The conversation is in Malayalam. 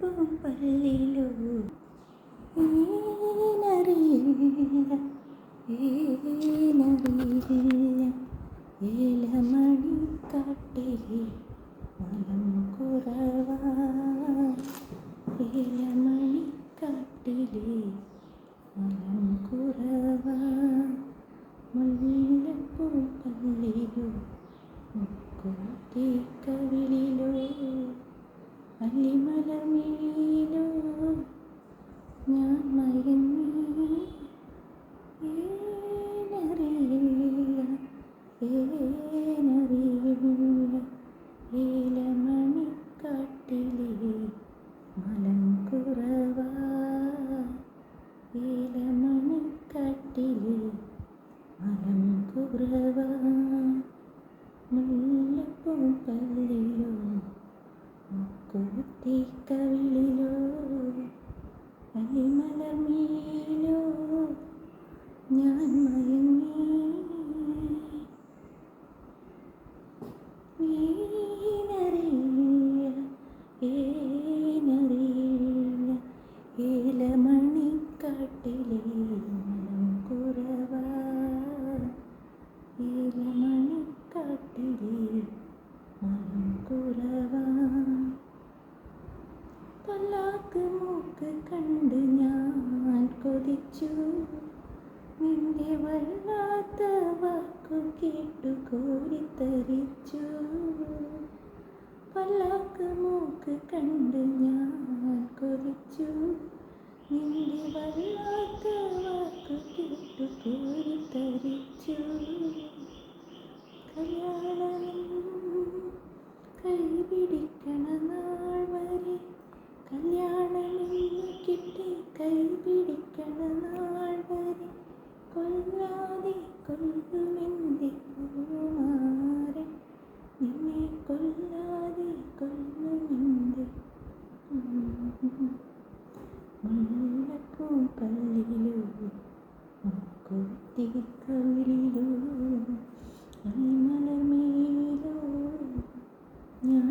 മുല്ലപ്പൂം പല്ലിലോ ഏനറിയില്ല ഏനറിയില്ല ഏലമണി കാട്ടിലെ മനം കുറവാ ഏലമണി കാട്ടിലെ മനം കുറവാ മുല്ലപ്പൂ പള്ളിയോ കവിളിലോ അല്ലിമലമിഴിയിലോ ഞാൻ മയങ്ങി ഏനറിയില്ല മലം കുറവാ മലം കുറവാ മുല്ലപ്പൂ പല്ലിലോ മുക്കൂത്തി കവിളിലോ അലിമലമീലോ ഞാൻ മയങ്ങി പല്ലാക്ക് മൂക്ക് കണ്ട് ഞാൻ കൊതിച്ചു. നിന്റെ വല്ലാത്ത വാക്കു കേട്ടു കോരിത്തരിച്ചു. പല്ലാക്ക് മൂക്ക് കണ്ട് ഞാൻ കൊതിച്ചു. നിന്റെ വല്ലാത്ത പിടിക്കണ നാൾ വരെ കൊല്ലാതെ കൊല്ലുമെന്റെ കുമാരൻ. നിന്നെ കൊല്ലാതെ കൊല്ലുമെന്റെ മുല്ലപ്പൂ പള്ളിയിലോ കൂത്തിക്കവലിലോ അൽമലമേലോ ഞാൻ